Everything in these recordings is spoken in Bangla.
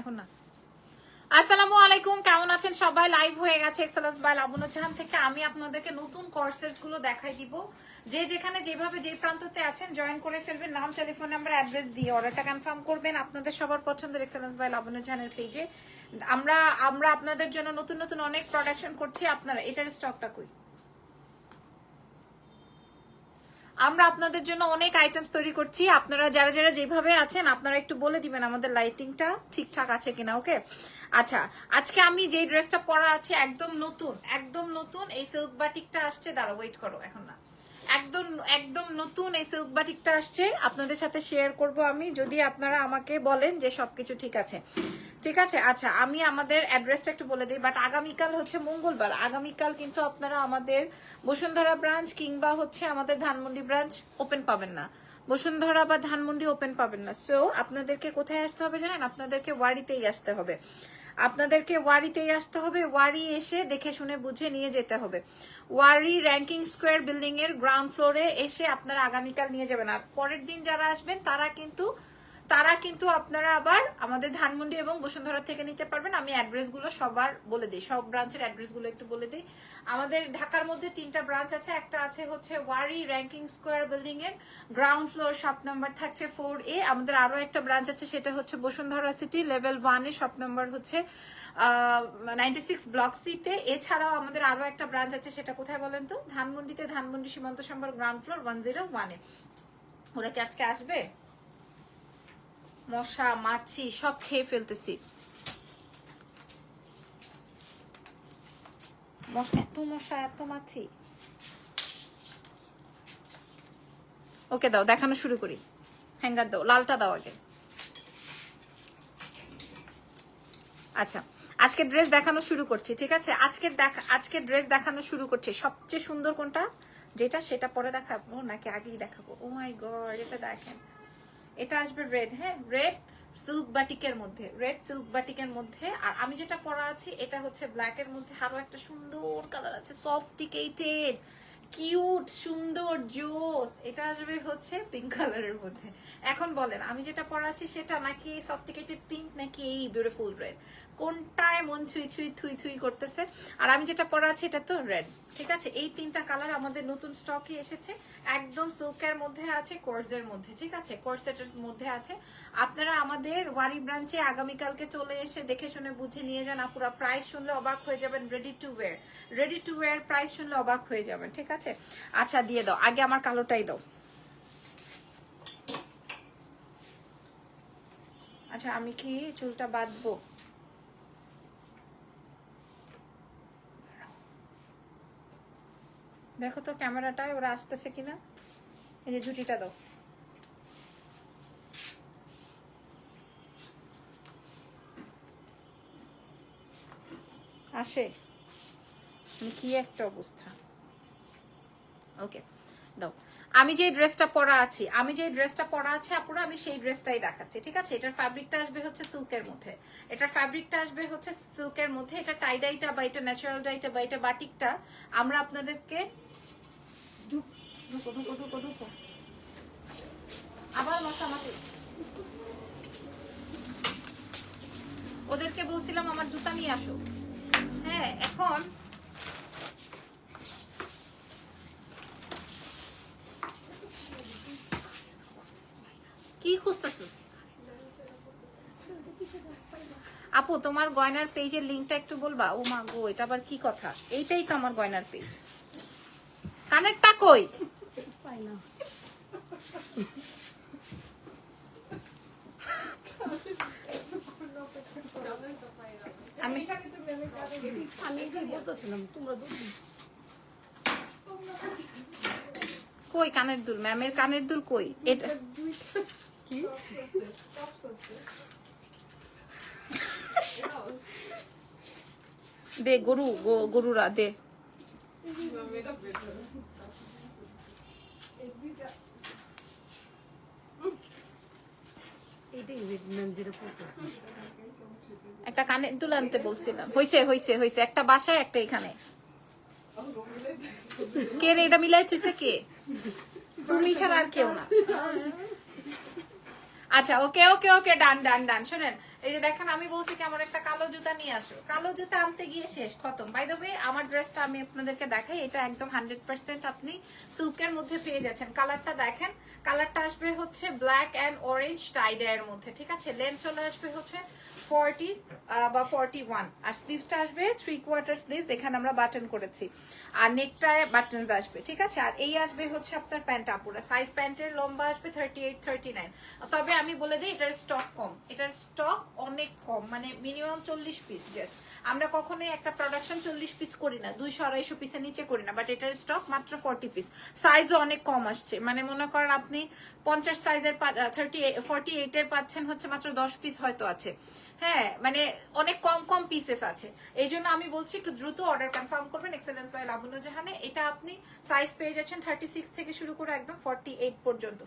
এখন না। আসসালামু আলাইকুম, কেমন আছেন সবাই? লাইভ হয়ে গেছে এক্সেলেন্স বাই লাবণু জাহান থেকে। আমি আপনাদেরকে নতুন কোর্সেসগুলো দেখাই দিব। যে যেখানে, যেভাবে যে প্রান্ততে আছেন জয়েন করে ফেলবেন। নাম টেলিফোন নাম্বার অ্যাড্রেস দিয়ে অর্ডারটা কনফার্ম করবেন আপনাদের সবার পছন্দের এক্সেলেন্স বাই লাবণু জাহানের পেজে আমরা আমরা আপনাদের জন্য নতুন নতুন অনেক প্রোডাকশন করছি। আপনারা, এটার স্টকটা কই? আমরা আপনাদের জন্য অনেক আইটেমস তৈরি করছি। আপনারা যারা যারা যেভাবে আছেন, আপনারা একটু বলে দিবেন আমাদের লাইটিংটা ঠিকঠাক আছে কিনা ওকে আচ্ছা আজকে আমি যে ড্রেসটা পরা আছে, একদম নতুন একদম নতুন, এই সিল্ক বাটিকটা আসছে দাঁড়া ওয়েট করো, এখন না। একদম একদম নতুন এই সিল্ক বাটিকটা আসছে। আপনাদের সাথে শেয়ার করব আমি, যদি আপনারা আমাকে বলেন যে সবকিছু ঠিক আছে। ঠিক আছে? আচ্ছা আমি আমাদের অ্যাড্রেসটা একটু বলে দিই বাট আগামীকাল হচ্ছে মঙ্গলবার। আগামীকাল কিন্তু আপনারা আমাদের বসুন্ধরা ব্রাঞ্চ কিংবা হচ্ছে আমাদের ধানমন্ডি ব্রাঞ্চ ওপেন পাবেন না। বসুন্ধরা বা ধানমন্ডি ওপেন পাবেন না। সো আপনাদেরকে কোথায় আসতে হবে জানেন? আপনাদেরকে ওয়ারিতেই আসতে হবে। আপনাদেরকে ওয়ারিতেই আসতে হবে, ওয়ারি এসে দেখে শুনে বুঝে নিয়ে যেতে হবে। ওয়ারি র্যাঙ্কিং স্কোয়ার বিল্ডিং এর গ্রাউন্ড ফ্লোরে এসে আপনারা আগামীকাল নিয়ে যাবেন। আর পরের দিন যারা আসবেন, তারা কিন্তু তারা কিন্তু আপনারা আবার আমাদের ধানমন্ডি এবং বসুন্ধরা থেকে নিতে পারবেন। আমি অ্যাড্রেসগুলো সবার বলে দিই, সব ব্রাঞ্চের অ্যাড্রেসগুলো একটু বলে দিই। আমাদের ঢাকার মধ্যে তিনটা ব্রাঞ্চ আছে, একটা আছে হচ্ছে ওয়ারি র্যাঙ্কিং স্কোয়ার বিল্ডিং এর গ্রাউন্ড ফ্লোর শপ নাম্বার থাকছে ফোর এ। আমাদের আরও একটা ব্রাঞ্চ আছে, সেটা হচ্ছে Bashundhara city level one shop number হচ্ছে নাইনটি সিক্স ব্লক সিতে এছাড়াও আমাদের আরও একটা ব্রাঞ্চ আছে, সেটা কোথায় বলেন তো? ধানমন্ডিতে, Dhanmondi Shimanto Shambhar ground floor one zero ওয়ানে ওরা কি আজকে আসবে? মশা মাছি সব খেয়ে ফেলতেছি। এত মশা এত মাছি। ওকে দাও দেখানো শুরু করি। হ্যাঙ্গার দাও লালটা দাও আগে। আচ্ছা আজকে ড্রেস দেখানো শুরু করছি ঠিক আছে? আজকের দেখা আজকে ড্রেস দেখানো শুরু করছি। সবচেয়ে সুন্দর কোনটা? যেটা সেটা পরে দেখাবো নাকি আগেই দেখাবো? ও মাই গড এটা দেখেন। এটা আসবে রেড হ্যাঁ? রেড সিল্ক বাটিকের মধ্যে রেড সিল্ক বাটিকের মধ্যে। আর আমি যেটা পরা আছি, এটা হচ্ছে ব্ল্যাক এর মধ্যে। আরও একটা সুন্দর কালার আছে সফটিকেটেড কিউট, সুন্দর, জোস। এটা আসবে হচ্ছে পিঙ্ক কালারের মধ্যে। এখন বলেন, আমি যেটা পরা আছি সেটা নাকি সফটিকেটেড পিঙ্ক নাকি এই বিউটিফুল রেড কোনটায় মন ছুঁই ছুঁই, থুই থুই করতেছে? আর আমি যেটা পরা আছি এটা তো রেড ঠিক আছে? এই তিনটা কালার আমাদের নতুন স্টকে এসেছে। একদম সিল্কের মধ্যে আছে কোর্সের মধ্যে, ঠিক আছে? কোর্সেটের মধ্যে আছে। আপনারা আমাদের ওয়ারি ব্রাঞ্চে আগামীকালকে চলে এসে দেখে শুনে বুঝে নিয়ে যান। আপুরা প্রাইস শুনলে অবাক হয়ে যাবেন ready to wear ready to wear price শুনলে অবাক হয়ে যাবেন, ঠিক আছে? আচ্ছা দিয়ে দাও। আগে আমার কালোটাই দাও। আচ্ছা আমি কি চুলটা বাঁধবো? দেখো তো ক্যামেরাটায় ওরা আসতেছে কিনা? এই যে ঝুটিটা দাও। আসে। মানে কি একটা অবস্থা। ওকে দাও আমি যে ড্রেসটা পরা আছি, আমি যে ড্রেসটা পরা আছে, আপুরা, আমি সেই ড্রেসটাই দেখাচ্ছি, ঠিক আছে? এটার ফ্যাব্রিকটা আসবে হচ্ছে সিল্কের মধ্যে। এটার ফ্যাব্রিকটা আসবে হচ্ছে সিল্কের মধ্যে। এটা টাইডাইটা বা এটা ন্যাচারাল ডাইটা বা এটা বাটিকটা আমরা আপনাদেরকে আবার ওদেরকে বলছিলাম আমার জুতা নিয়ে আসো। হ্যাঁ এখন খুঁজতেছিস আপু, তোমার গয়নার পেজের লিংকটা একটু বলবা? ও মা গো, এটা আবার কি কথা? এইটাই তো আমার গয়নার পেজ কানেরটা কই? আমি কই কানের দুল? ম্যামের কানের দুল কই? এটা কি? দে গরু গরুরা, দে। একটা কানের দুল আনতে বলছিলাম। হইছে হইছে হইছে। একটা বাসায়, একটা এখানে। কে রে, এটা মিলাই তুইছে কে? তুমি ছাড়া আর কেউ না। আচ্ছা ওকে ওকে ওকে ডান ডান ডান শোনেন। এই যে দেখেন, আমি বলছি কি, আমার একটা কালো জুতা নিয়ে আসো। কালো জুতা আনতে গিয়ে শেষ, খতম। বাই দ্য ওয়ে আমার ড্রেসটা আমি আপনাদেরকে দেখাই, এটা একদম হান্ড্রেড পার্সেন্ট আপনি সিল্কের মধ্যে পেয়ে যাচ্ছেন। কালারটা দেখেন কালারটা আসবে হচ্ছে ব্ল্যাক অ্যান্ড অরেঞ্জ টাইডে এর মধ্যে, ঠিক আছে? লেন্থ চলে আসবে হচ্ছে ফর্টি বা ফর্টি ওয়ান আর স্লিভসটা আসবে থ্রি কোয়ার্টার স্লিভস এখানে আমরা বাটন করেছি। আর নেকটায় বাটনস আসবে, ঠিক আছে? আর এই আসবে হচ্ছে আপনার প্যান্ট আপুরা। সাইজ প্যান্টের লম্বা আসবে থার্টি এইট থার্টি নাইন তবে আমি বলে দিই, এটার স্টক কম। এটার স্টক অনেক কম মানে মিনিমাম চল্লিশ পিস জাস্ট আমরা কখনোই একটা প্রোডাকশন চল্লিশ পিস করি না, দুইশো, আড়াইশো পিসের নিচে করি না বাট এটার স্টক মাত্র ফর্টি পিস সাইজও অনেক কম আসছে মানে মনে করেন আপনি পঞ্চাশ সাইজের থার্টি ফর্টি এইটের পাচ্ছেন হচ্ছে মাত্র দশ পিস হয়তো আছে। হ্যাঁ মানে অনেক কম কম পিসেস আছে। এই জন্য আমি বলছি একটু দ্রুত অর্ডার কনফার্ম করবেন এক্সেলেন্স বাই লাবণ্য জাহানে। এটা আপনি সাইজ পেয়ে যাচ্ছেন থার্টি সিক্স থেকে শুরু করে একদম ফর্টি এইট পর্যন্ত।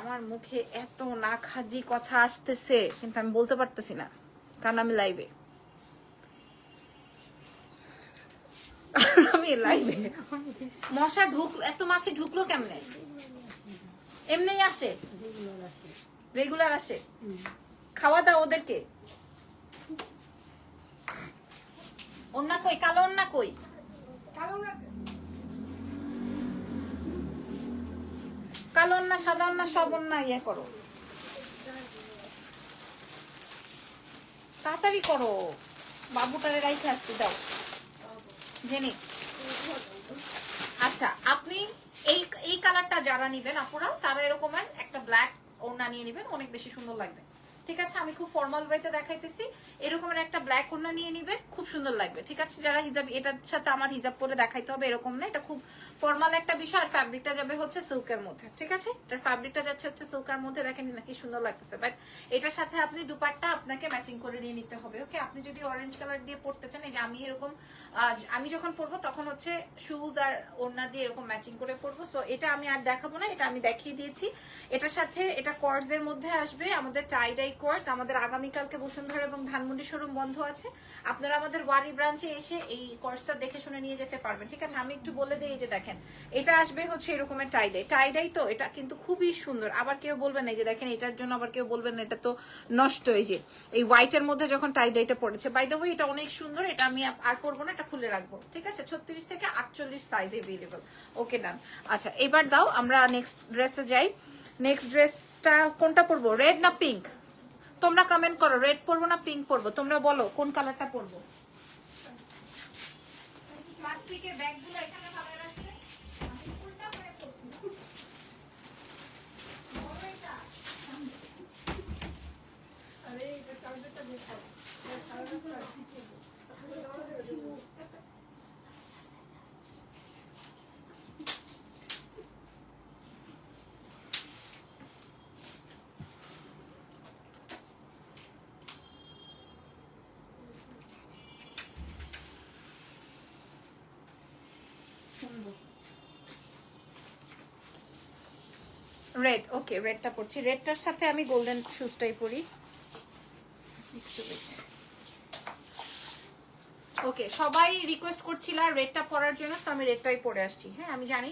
আমার মুখে এত না খাজি কথা আসতেছে, কিন্তু আমি বলতে পারতেছি না, কারণ আমি লাইভে আমি লাইভে মশা ঢুকলো এত মাছে ঢুকলো কেমনে? এমনি আসে। রেগুলার আসে। খাওয়া দাও ওদেরকে। অন্যা কই? কালো অন্যা কই? কালো অন্যা, সাদা না সব না ইয়ে করো। তাড়াতাড়ি করো। বাবুটারে রাইখে আসতে দাও। জেনে। আচ্ছা আপনি এই এই কালারটা যারা নিবেন আপুরা, তারা এরকম একটা ব্ল্যাক ওড়না নিয়ে নেবেন, অনেক বেশি সুন্দর লাগবে। ঠিক আছে, আমি খুব ফর্মাল ওয়েতে দেখাইতেছি। এরকমের একটা ব্ল্যাক ওড়না নিয়ে নিবেন খুব সুন্দর লাগবে, ঠিক আছে? যারা হিজাব, এটার সাথে আমার হিজাব পরে দেখাইতে হবে, এরকম না, এটা খুব ফর্মাল একটা বিষয়, আর ফ্যাব্রিকটা যাবে হচ্ছে সিল্কের মধ্যে, ঠিক আছে? এটার ফ্যাব্রিকটা যাচ্ছে হচ্ছে সিল্কের মধ্যে, দেখেন নাকি সুন্দর লাগতেছে। বাট এটার সাথে আপনি দুপাট্টা আপনাকে ম্যাচিং করে নিয়ে নিতে হবে ওকে আপনি যদি অরেঞ্জ কালার দিয়ে পড়তে চান, এই যে আমি এরকম আমি যখন পরবো, তখন হচ্ছে শুজ আর ওড়না দিয়ে এরকম ম্যাচিং করে পরবো। সো এটা আমি আর দেখাবো না, এটা আমি দেখিয়ে দিয়েছি। এটার সাথে, এটা কোয়ার্স এর মধ্যে আসবে, আমাদের টাইডাই কোয়ার্স আমাদের আগামীকালকে বসুন্ধরা এবং ধানমন্ডি শোরুম বন্ধ আছে। আপনারা আমাদের ওয়ারি ব্রাঞ্চে এসে এই কোর্সটা দেখে শুনে নিয়ে যেতে পারবেন। ঠিক আছে? আমি একটু বলে দিই যে দেখেন, এটা আসবে হচ্ছে এরকমের টাইডাই টাইডাই তো এটা কিন্তু খুবই সুন্দর। আবার কেউ বলবেন এই যে দেখেন, এটার জন্য আবার কেউ বলবেন এটা তো নষ্ট হয়ে যে। এই হোয়াইটের মধ্যে যখন টাইডাইটা পড়েছে বাই ওয়ে এটা অনেক সুন্দর, এটা আমি আর পরবো না, এটা খুলে রাখব। ঠিক আছে? ছত্রিশ থেকে আটচল্লিশ সাইজ এভেলেবল ওকে ডান আচ্ছা এবার দাও, আমরা নেক্সট ড্রেসে যাই। নেক্সট ড্রেসটা কোনটা পরবো? রেড না পিঙ্ক তোমরা কমেন্ট করো রেড পরবো না পিঙ্ক পরবো? তোমরা বলো, কোন কালারটা পরবো? প্লাস্টিকের ব্যাগগুলো রেড ওকে রেডটা পরছি রেডটার সাথে আমি গোল্ডেন শুজটাই পরি। ওকে সবাই রিকোয়েস্ট করছিল রেডটা পরার জন্য তো আমি রেডটাই পরে আসছি। হ্যাঁ আমি জানি।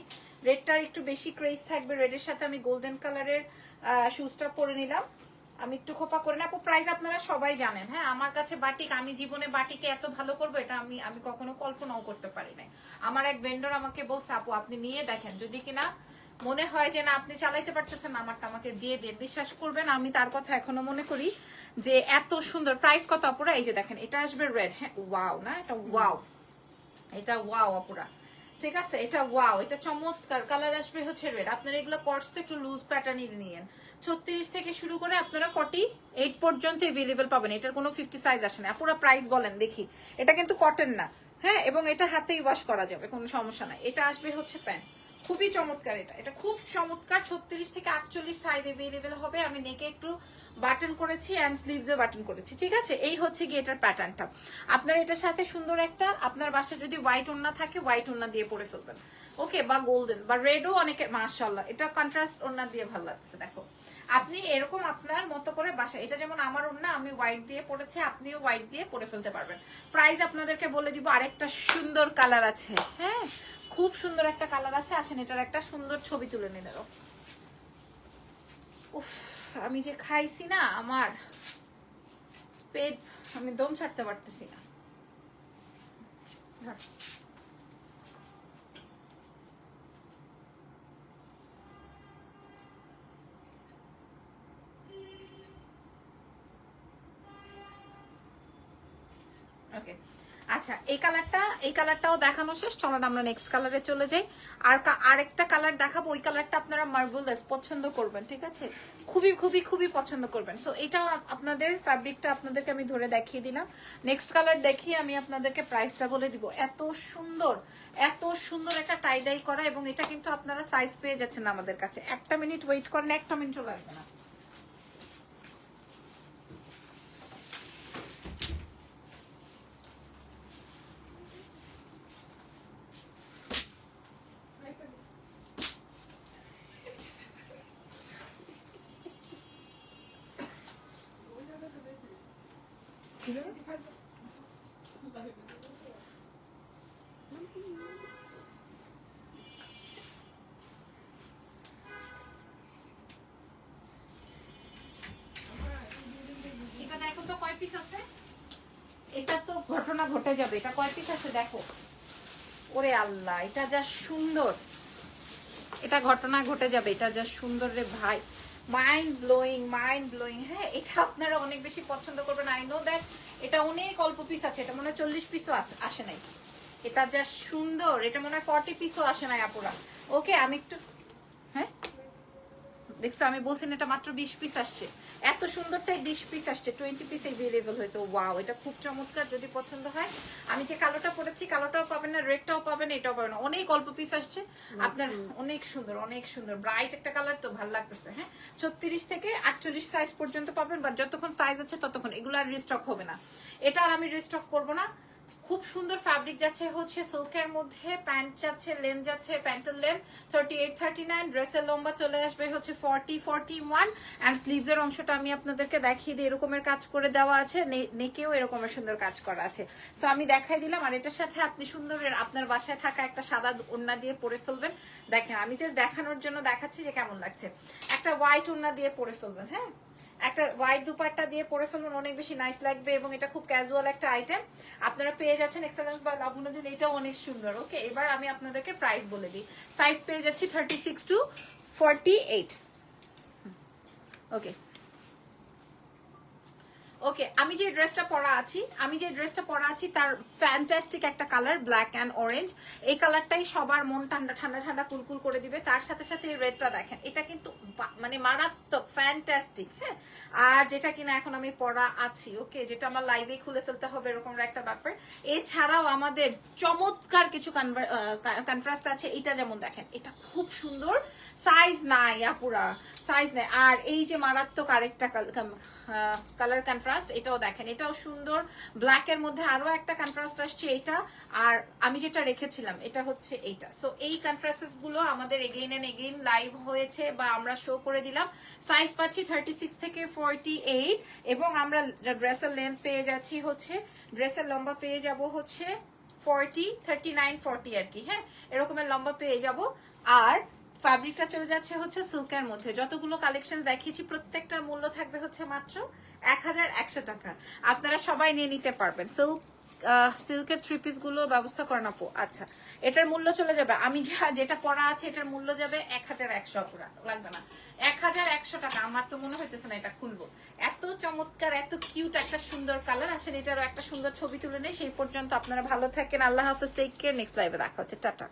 রেডটার একটু বেশি ক্রেজ থাকবে। রেডের সাথে আমি গোল্ডেন কালারের শুজটা পরে নিলাম। আমি একটু খোপা করে নেব প্রাইস আপনারা সবাই জানেন। হ্যাঁ আমার কাছে বাটিক আমি জীবনে বাটিকে এত ভালো করব এটা আমি আমি কখনো কল্পনাও করতে পারি নাই। আমার এক ভেন্ডর আমাকে বলছে আপু আপনি নিয়ে দেখেন যদি কিনা মনে হয় যে না আপনি চালাইতে পারতেছেন না, আমারটা আমাকে দিয়ে দিয়ে বিশ্বাস করবেন আমি তার কথা এখনও মনে করি যে এত সুন্দর প্রাইস কত অপরা এই যে দেখেন এটা আসবে রেড হ্যাঁ ওয়াও না? এটা ওয়াও এটা ওয়াও অপরা ঠিক আছে, এটা ওয়াও এটা চমৎকার কালার আসবে হচ্ছে রেড আপনারা এগুলো কর্স তো একটু লুজ প্যাটার্নই নিয়েন। ছত্রিশ থেকে শুরু করে আপনারা ফর্টি এইট পর্যন্ত এভেলেবেল পাবেন। এটার কোনো ফিফটি সাইজ আসে না। পুরো প্রাইস বলেন, দেখি। এটা কিন্তু কটন না হ্যাঁ? এবং এটা হাতেই ওয়াশ করা যাবে, কোনো সমস্যা নাই। এটা আসবে হচ্ছে প্যান্ট খুবই চমৎকার এটা। এটা খুব চমৎকার, ছত্রিশ থেকে আটচল্লিশ সাইজ এভেলেবেল হবে। আমি নেকে একটু বাটন করেছি অ্যান্ড স্লিভসে বাটন করেছি, ঠিক আছে? এই হচ্ছে গিয়ে এটার প্যাটার্নটা আপনার এটার সাথে সুন্দর একটা, আপনার বাসায় যদি হোয়াইট ওন্না থাকে হোয়াইট ওন্না দিয়ে পরে ফেলবেন। ওকে বা গোল্ডেন বা রেডও অনেকে মাশাল্লাহ এটা কন্ট্রাস্ট ওন্না দিয়ে ভালো লাগছে, দেখো। আপনি এরকম আপনার মতো করে বাসা, এটা যেমন আমার ওন্না আমি হোয়াইট দিয়ে পড়েছি আপনিও হোয়াইট দিয়ে পরে ফেলতে পারবেন। প্রাইস আপনাদেরকে বলে দিব, আরেকটা সুন্দর কালার আছে হ্যাঁ? খুব সুন্দর একটা কালার আছে, আসেন, এটার একটা সুন্দর ছবি তুলে নিয়ে উফ, আমি যে খাইছি না, আমার পেট, আমি দম ছাড়তে পারতেছি না। ওকে আচ্ছা এই কালারটা, এই কালারটাও দেখানো শেষ। চলেন আমরা নেক্সট কালারে চলে যাই। আর আরেকটা কালার দেখাবো। ওই কালারটা আপনারা মার্বেললেস পছন্দ করবেন, ঠিক আছে? খুবই খুবই খুবই পছন্দ করবেন। সো এটা আপনাদের ফ্যাব্রিকটা আপনাদেরকে আমি ধরে দেখিয়ে দিলাম। নেক্সট কালার দেখিয়ে আমি আপনাদেরকে প্রাইসটা বলে দিব। এত সুন্দর এত সুন্দর একটা টাইডাই করা এবং এটা কিন্তু আপনারা সাইজ পেয়ে যাচ্ছেন আমাদের কাছে। একটা মিনিট ওয়েট করলে একটা মিনিটও লাগবে না। দেখো তো কয় পিস আছে? এটা তো ঘটনা ঘটে যাবে। এটা কয় পিস আছে দেখো? ওরে আল্লাহ, এটা যা সুন্দর। এটা ঘটনা ঘটে যাবে। এটা যা সুন্দর রে ভাই। মাইন্ড ব্লোয়িং মাইন্ড ব্লোয়িং হ্যাঁ এটা আপনারা অনেক বেশি পছন্দ করবেন। আই নো দ্যাট এটা অনেক অল্প পিস আছে। এটা মনে হয় চল্লিশ পিসও আসে নাই। এটা যা সুন্দর, এটা মনে হয় ফর্টি পিসও আসে নাই আপুরা। ওকে আমি একটু হ্যাঁ? দেখছ আমি বলছি না এটা মাত্র বিশ পিস আসছে। এত সুন্দরটাই বিশ পিস আসছে টোয়েন্টি পিস এভেলেবল হয়েছে। ওয়াও এটা খুব চমৎকার যদি পছন্দ হয়। আমি যে কালোটা পরেছি কালোটাও পাবেন না রেডটাও পাবেন এটাও পাবেন অনেক অল্প পিস আসছে। আপনার অনেক সুন্দর অনেক সুন্দর। ব্রাইট একটা কালার তো ভালো লাগতেছে হ্যাঁ? ছত্রিশ থেকে আটচল্লিশ সাইজ পর্যন্ত পাবেন বাট যতক্ষণ সাইজ আছে ততক্ষণ। এগুলো আর রিস্টক হবে না। এটা আর আমি রিস্টক করব না। খুব সুন্দর ফ্যাব্রিক যাচ্ছে হচ্ছে সিল্কের মধ্যে প্যান্ট যাচ্ছে লেন যাচ্ছে প্যান্টের length thirty eight thirty nine ড্রেসের লম্বা চলে আসবে হচ্ছে forty forty one and sleeves এর অংশটা আমি আপনাদেরকে দেখিয়ে দিই, এরকমের কাজ করে দেওয়া আছে নেকেও এরকমের সুন্দর কাজ করা আছে। সো আমি দেখাই দিলাম, আর এটার সাথে আপনি সুন্দর আপনার বাসায় থাকা একটা সাদা ওড়না দিয়ে পরে ফেলবেন। দেখেন, আমি জাস্ট দেখানোর জন্য দেখাচ্ছি যে কেমন লাগছে। একটা হোয়াইট ওড়না দিয়ে পরে ফেলবেন হ্যাঁ? একটা হোয়াইট দুপাট্টা দিয়ে পরে ফেলবেন, অনেক বেশি নাইস লাগবে এবং এটা খুব ক্যাজুয়াল একটা আইটেম আপনারা পেয়ে যাচ্ছেন এক্সেলেন্স বা লাভুনজন এটাও অনেক সুন্দর। ওকে এবার আমি আপনাদেরকে প্রাইস বলে দিই। সাইজ পেয়ে যাচ্ছি thirty six to forty eight okay okay আমি যে ড্রেসটা পরা আছি, আমি যে ড্রেসটা পরা আছি তার ফ্যান্টাস্টিক একটা কালার ব্ল্যাক অ্যান্ড অরেঞ্জ এই কালারটাই সবার মন ঠান্ডা ঠান্ডা ঠান্ডা কুলকুল করে দিবে। তার সাথে সাথে এই রেডটা দেখেন, এটা কিন্তু মানে মারাত্মক ফ্যান্টাস্টিক হ্যাঁ? আর যেটা কিনা এখন আমি পরা আছি ওকে যেটা আমার লাইভে খুলে ফেলতে হবে এরকম একটা ব্যাপার। এছাড়াও আমাদের চমৎকার কিছু কন্ট্রাস্ট আছে, এটা যেমন দেখেন, এটা খুব সুন্দর। সাইজ নাই আপুরা সাইজ নাই। আর এই যে মারাত্মক আরেকটা কালার কন্ট্রাস্ট এটাও দেখেন, এটাও সুন্দর। ব্ল্যাক এর মধ্যে আরও একটা কন্ট্রাস্ট আসছে এটা, আর আমি যেটা রেখেছিলাম, এটা হচ্ছে এইটা। সো এই কন্ট্রাস্টগুলো আমাদের এগেইন এন্ড এগেইন লাইভ হয়েছে বা আমরা শো করে দিলাম। সাইজ পাচ্ছি থার্টি সিক্স থেকে ফোরটি এইট এবং আমরা ড্রেসের লেন্থ পেয়ে যাচ্ছি হচ্ছে ড্রেসের লম্বা পেয়ে যাব হচ্ছে ফর্টি থার্টি নাইন ফর্টি আর কি হ্যাঁ? এরকমের লম্বা পেয়ে যাব। আর ফ্যাব্রিকটা চলে যাচ্ছে হচ্ছে সিল্কের মধ্যে। যতগুলো কালেকশন দেখিয়েছি, প্রত্যেকটার মূল্য থাকবে হচ্ছে মাত্র এক হাজার একশো টাকা। আপনারা সবাই নিয়ে নিতে পারবেন। সিল্ক সিল্কের থ্রি পিসগুলো ব্যবস্থা করেন আপু। আচ্ছা এটার মূল্য চলে যাবে। আমি যা, যেটা পড়া আছে, এটার মূল্য যাবে এক হাজার একশো লাগবে না। এক হাজার একশো টাকা। আমার তো মনে হইতেছে না এটা খুলবো। এত চমৎকার, এত কিউট একটা সুন্দর কালার আসলে এটারও একটা সুন্দর ছবি তুলে নেই। সেই পর্যন্ত আপনারা ভালো থাকেন। আল্লাহ হাফিজ। টেক কেয়ার নেক্সট লাইভে দেখা হচ্ছে। টাটা।